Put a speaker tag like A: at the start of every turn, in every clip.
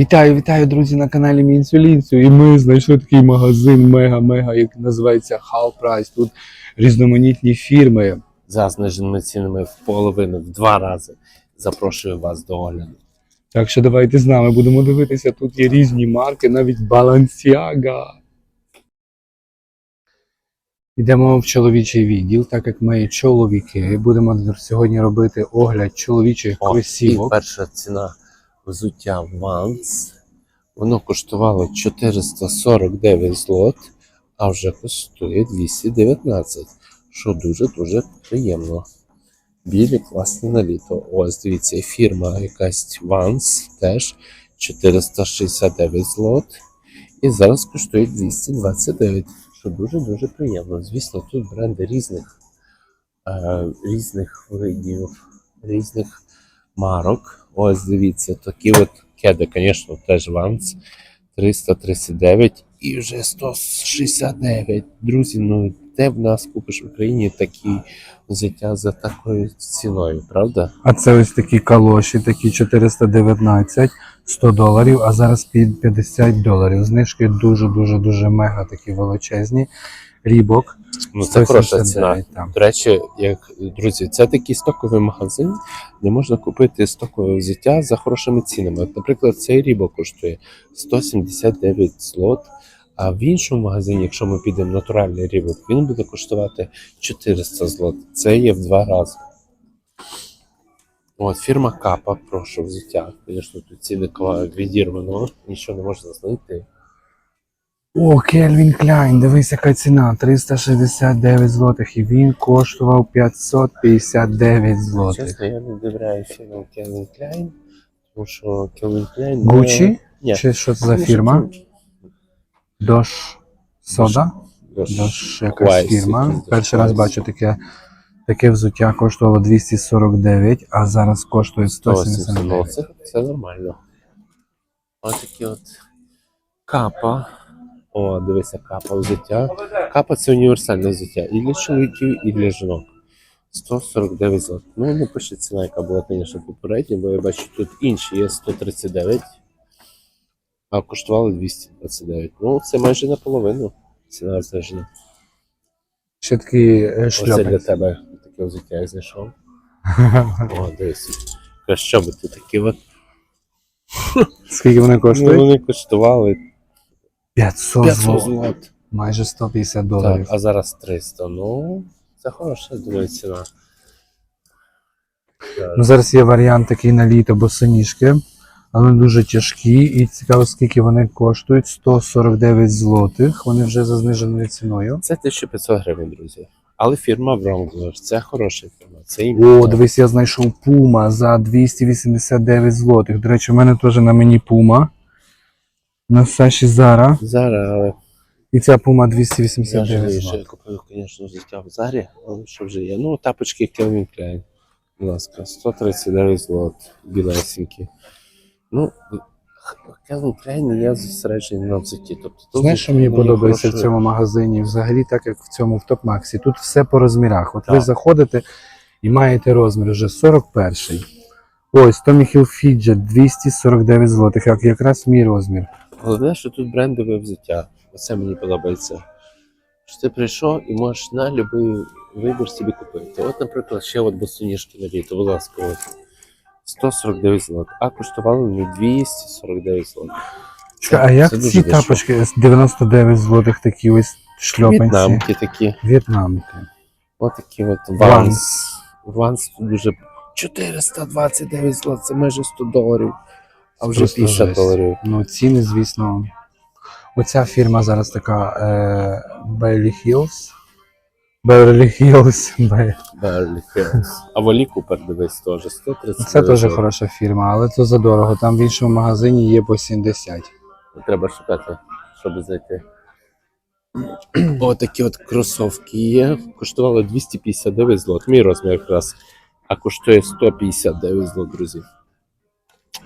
A: Вітаю, вітаю, друзі, на каналі Мінсулінцю. І ми знайшли такий магазин мега-мега, який називається How Price. Тут різноманітні фірми.
B: за зниженими цінами в половину, в два рази. Запрошую вас до огляду.
A: Так що давайте з нами будемо дивитися. Тут є різні марки, навіть Balenciaga. Йдемо в чоловічий відділ, так як ми чоловіки. Будемо сьогодні робити огляд чоловічих
B: О, і перша ціна взуття Vans. Воно коштувало 449 злот, а вже коштує 219, що дуже-дуже приємно. Білі класні на літо. Ось дивіться, фірма якась Vans теж 469 злот. І зараз коштує 229, що дуже-дуже приємно. Звісно, тут бренди різних, е, різних видів, різних марок. Ось дивіться, такі от кеди, звісно, теж Vans 339 і вже 169. Друзі, ну де в нас купиш в Україні такі взяття за такою ціною, правда?
A: А це ось такі калоші, такі 419, 100 доларів, а зараз під 50 доларів. Знижки дуже-дуже дуже мега такі величезні. Рібок.
B: Ну це хороша ціна.
A: Там.
B: До речі, як друзі, це такий стоковий магазин, де можна купити стокове взуття за хорошими цінами. От, наприклад, цей рібок коштує 179 злот. А в іншому магазині, якщо ми підемо натуральний рібок, він буде коштувати 400 злот. Це є в два рази. От, фірма Капа, прошу взуття. Звісно, тут цінникова відірвано, нічого не можна знайти.
A: О, Кельвін Кляйн, дивись, яка ціна. 369 злотих. І він коштував 559 злотих.
B: Чесно, я не довіряю фірмам Calvin Klein, тому що Calvin Klein...
A: Гуччі?
B: Ні.
A: Чи що це за фірма? Дош Сода?
B: Дош.
A: Якась фірма. Перший раз бачу таке. Таке взуття коштувало 249, а зараз коштує 179.
B: Ну, це, це нормально. Ось такі от капа. О, дивися, капа взуття. Капа це універсальне взуття і для чоловіків, і для жінок. 149 злот. Ну, не пише ціна, яка була, звісно, попередня, бо я бачу, тут інші є 139, а коштували 229. Ну, це майже наполовину ціна знижена.
A: Ще такі е,
B: Оце для тебе таке взуття я знайшов. О, дивись. Що би тут такі от.
A: Скільки вони
B: Ну, вони коштували
A: 500
B: 500
A: злотих.
B: злот.
A: Майже 150
B: Так,
A: доларів.
B: а зараз 300. Ну, це хороша, думаю, ціна.
A: Ну, зараз є варіант такий на літо босоніжки. Вони дуже тяжкі і цікаво, скільки вони коштують. 149 злотих. Вони вже за зниженою ціною.
B: Це 1500 гривень, друзі. Але фірма Wrangler, це хороша фірма. Це
A: О,
B: іменно.
A: дивись, я знайшов Puma за 289 злотих. До речі, у мене теж на мені Puma. На Саші Зара.
B: Зараз, але
A: І ця
B: я
A: 289
B: жалію, що я купив, звісно, життя в Зарі, але що вже є. Ну, тапочки Calvin Klein. Будь ласка, 139 злот, білесенькі. Ну, Calvin Klein я зосереджений на взутті. Тобто, тут
A: Знаєш, що мені
B: взуття
A: подобається в
B: хороше.
A: цьому магазині? Взагалі, так як в цьому в Топмаксі. Тут все по розмірах. От ви
B: Так.
A: заходите і маєте розмір вже 41. Ось Tommy Hilfiger 249 злотих, як якраз мій розмір.
B: Головне, що тут брендове взуття. Оце мені подобається. Що ти прийшов і можеш на будь-який вибір собі купити. От, наприклад, ще от босоніжки на літо, будь ласка, ось. 149 злот, а коштували вони 249 злот.
A: Чекай, а як ці тапочки з 99 злотих такі ось шльопанці?
B: В'єтнамки такі.
A: В'єтнамки.
B: От такі от.
A: Vans.
B: Vans тут дуже 429 злот, це майже 100 доларів. А вже
A: Просто
B: 50 доларів.
A: Ну, ціни, звісно. Оця фірма зараз така е, Beverly Hills. Beverly Hills. Бе-
B: Beverly Hills. А Валі Купер, дивись, теж 130
A: Це теж хороша фірма, але це задорого. Там в іншому магазині є по 70.
B: Треба шукати, щоб знайти. О, такі от кросовки є. Коштували 259 злот. Мій розмір якраз. А коштує 159 злот, друзі.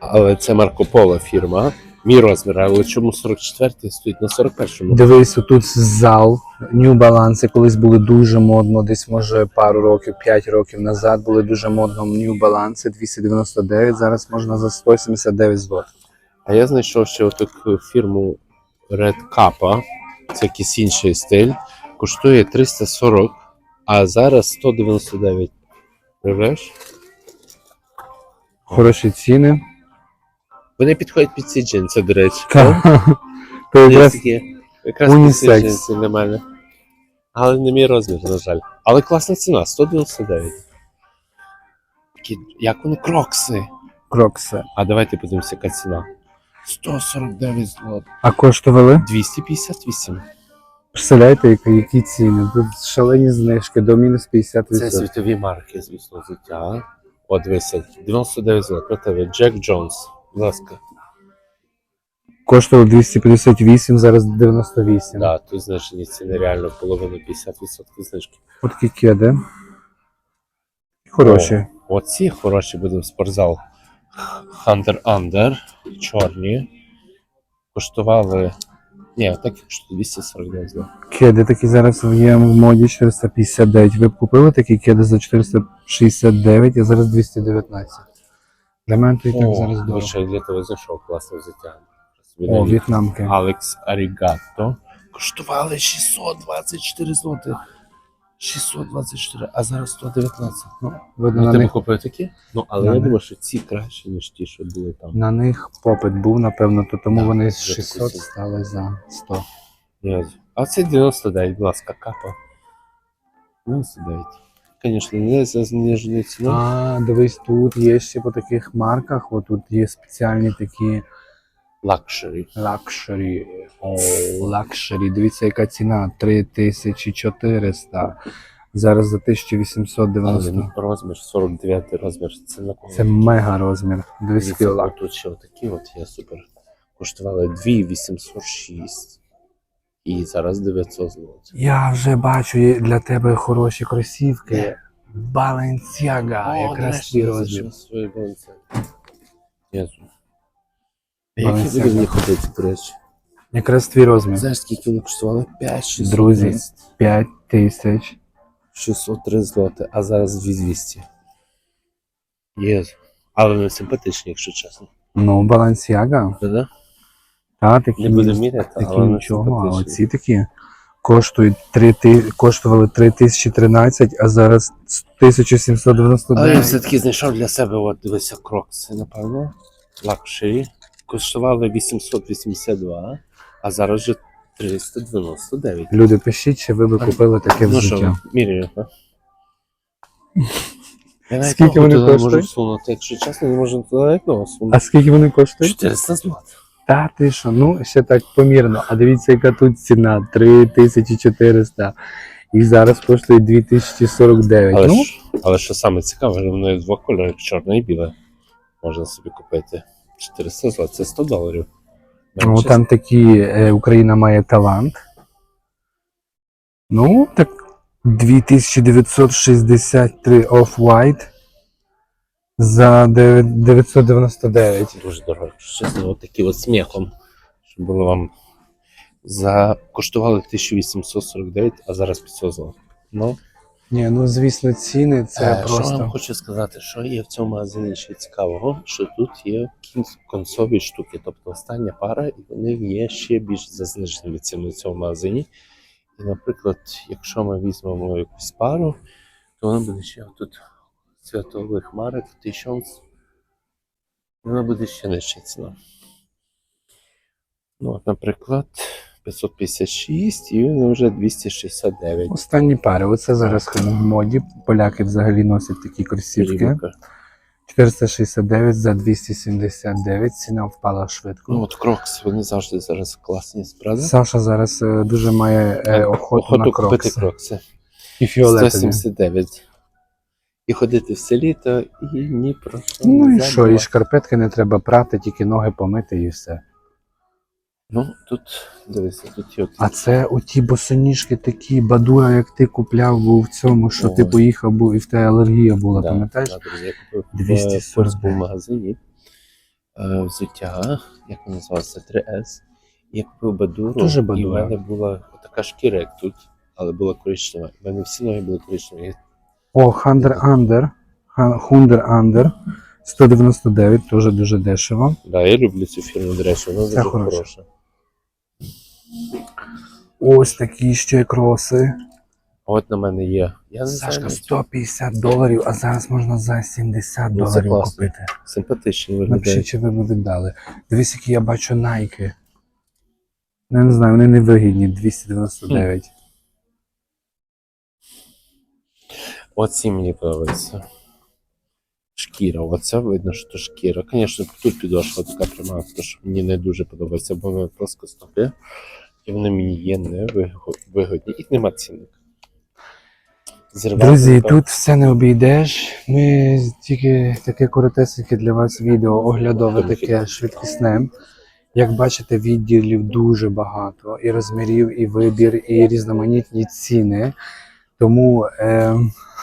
B: Але це Марко Поло фірма. Мій розмір, але чому 44-й стоїть на 41-му?
A: Дивись, тут зал New Balance колись були дуже модно, десь може пару років, 5 років назад були дуже модно New Balance 299, зараз можна за 179 злотих.
B: А я знайшов ще таку фірму Red Kappa. Це якийсь інший стиль. Коштує 340, а зараз 199. Уявляєш?
A: Хороші ціни.
B: Вони підходять під ці джинси, до речі.
A: То якраз
B: такі, якраз під ці
A: унісекс.
B: джинси нормально. Але не мій розмір, на жаль. Але класна ціна 199. Такі, як вони крокси.
A: крокси.
B: А давайте подивимося, яка ціна. 149 злот.
A: А коштували?
B: 258.
A: Представляєте, які, які ціни? Тут шалені знижки до мінус 50%.
B: Це світові марки, звісно, взуття. От дивися, 99 злот. Про тебе Джек Джонс. Будь ласка.
A: Коштувало 258, зараз 98.
B: Да, тут знижені ціни реально половину 50% знижки.
A: От такі кеди. Хороші.
B: Оці хороші будемо спортзал. Hunter Under, чорні. Коштували. Ні, так коштує 249 злотих.
A: Кеди такі зараз є в моді 459. Ви б купили такі кеди за 469, а зараз 219. Для мене то і так зараз дорого.
B: Лише для того знайшов класне взуття.
A: О, в'єтнамки.
B: Алекс Арігато. Коштували 624 злоти. 624, а зараз 119.
A: Ну, видно,
B: Ну,
A: на
B: ти
A: них,
B: купив такі? Ну, але
A: На
B: я
A: них.
B: думаю, що ці краще, ніж ті, що були там.
A: на них попит був, напевно, то тому
B: Так,
A: вони з
B: вже
A: 600
B: таку
A: стали за 100.
B: Ні. А це 99, будь ласка, капа. 99. Звісно, не зниженою ціною.
A: А, дивись, тут є ще по таких марках, от тут є спеціальні такі
B: Лакшері.
A: лакшері. Лакшері. Дивіться, яка ціна 3400. Зараз за
B: Але
A: 1890.
B: ну, розмір 49 розмір. Це на кого?
A: Це мега розмір. Дивись,
B: Дивіться,
A: який лак.
B: Тут ще такі от є супер. Коштували 2806. І зараз 900 злотих.
A: Я вже бачу для тебе хороші кросівки. Balenciaga, якраз твій розмір.
B: Свої Які буде в ходити, до речі?
A: Якраз твій розмір.
B: Знаєш, скільки вони коштували? 5 600.
A: Друзі. 5 тисяч.
B: 603 злоти, а зараз 2200. Єзу. Але вони симпатичні, якщо чесно.
A: Ну, Balenciaga.
B: Да?
A: Та, такі,
B: Не будемо міряти,
A: такі
B: але
A: нічого, а оці такі коштують 3, коштували 3013, а зараз
B: Але я
A: 1799.
B: все-таки знайшов для себе, от дивися, крокси, напевно. Лакшері. Коштували 882, а зараз вже 399.
A: Люди, пишіть, чи ви би купили таке
B: Ну
A: взуття.
B: що, міряю, так? Я навіть
A: Скільки вони коштують?
B: якщо чесно, не можу навіть ногу всунути.
A: А скільки вони коштують?
B: 400 злот.
A: Та ти що, ну ще так помірно. А дивіться, яка тут ціна 3400. І зараз коштує 2049.
B: Але,
A: ну,
B: ж, але що саме цікаве, що вони два кольори, чорне і біле. Можна собі купити. 400 злот, це 100 доларів.
A: ну
B: Менше.
A: там такі е, Україна має талант. Ну, так 2963 Off-White за 9- 999.
B: Дуже дорого. Чесно, от такі от сміхом. Щоб було вам. За... Коштували 1849, а зараз 500 злот. Ну,
A: Ні, ну звісно, ціни це
B: Е, Що вам хочу сказати, що є в цьому магазині ще цікавого, що тут є кін- концові штуки, тобто остання пара, і вони є ще більш за зниженими цінами в цьому магазині. І, наприклад, якщо ми візьмемо якусь пару, то вона буде ще тут святових марок, тисяч. Вона буде ще нижча ціна. Ну, от, наприклад, 556 і вона вже 269.
A: Останні пари. Оце зараз в моді. Поляки взагалі носять такі кросівки. 469 за 279. Ціна впала швидко.
B: Ну, от Крокс, вони завжди зараз класні, правда?
A: Саша зараз е, дуже має е, охоту, на
B: купити
A: крокси.
B: крокси.
A: І фіолетові.
B: 179. І ходити в селі, то і ні про що
A: Ну і що, і шкарпетки не треба прати, тільки ноги помити і все.
B: Ну, тут, дивися, тут є от
A: А це оті босоніжки такі, бадура, як ти купляв, був в цьому, що ти поїхав, був і в тебе алергія була,
B: да,
A: пам'ятаєш?
B: да, друзі, я купив
A: 249.
B: в Форсбул магазині е, взуття, як воно називається, 3S. І я купив бадуру,
A: Дуже
B: і в мене була така шкіра, як тут, але була коричнева. У мене всі ноги були коричневі.
A: О, Хандер Андер. Хундер Андер. 199, теж дуже дешево.
B: Да, я люблю цю фірму, до речі, вона дуже хороша.
A: Ось такі ще кроси.
B: От на мене є. Я не
A: Сашка,
B: знаю,
A: 150 доларів, а зараз можна за 70
B: Ну, це
A: доларів
B: класно.
A: купити.
B: симпатичні
A: Напишіть,
B: виглядають.
A: чи ви б віддали. Дивись, які я бачу найки. Ну, я не знаю, вони не вигідні, 299.
B: Оці мені подобаються. Шкіра, оце видно, що то шкіра. Звісно, тут підошва така пряма, тому що мені не дуже подобається, бо вони плоскостопі. І вони мені є не виго- вигодні. І нема цінник. Зірвати,
A: Друзі, тут все не обійдеш. Ми тільки таке коротесеньке для вас відео оглядове таке швидкісне. Як бачите, відділів дуже багато, і розмірів, і вибір, і різноманітні ціни. Тому е,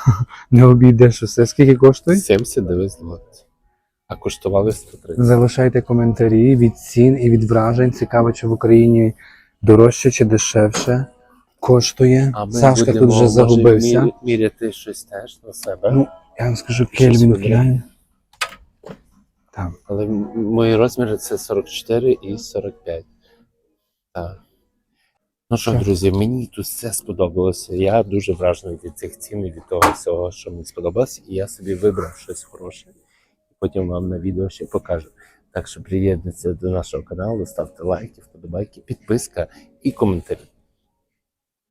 A: не обійдеш усе. Скільки коштує?
B: 79 злотих. А коштували 130.
A: Залишайте коментарі від цін і від вражень. Цікаво, чи в Україні дорожче чи дешевше коштує.
B: А ми
A: Сашка
B: будемо,
A: тут вже
B: може,
A: загубився.
B: міря- міряти щось теж на себе.
A: Ну, Я вам скажу, Кельвін. Кляйн. Там.
B: Але м- мої розміри це 44 і 45. Так. Ну
A: що,
B: друзі, мені тут все сподобалося. Я дуже вражений від цих цін і від того всього, що мені сподобалося. І я собі вибрав щось хороше. Потім вам на відео ще покажу. Так що приєднуйтесь до нашого каналу, ставте лайки, вподобайки, підписка і коментарі.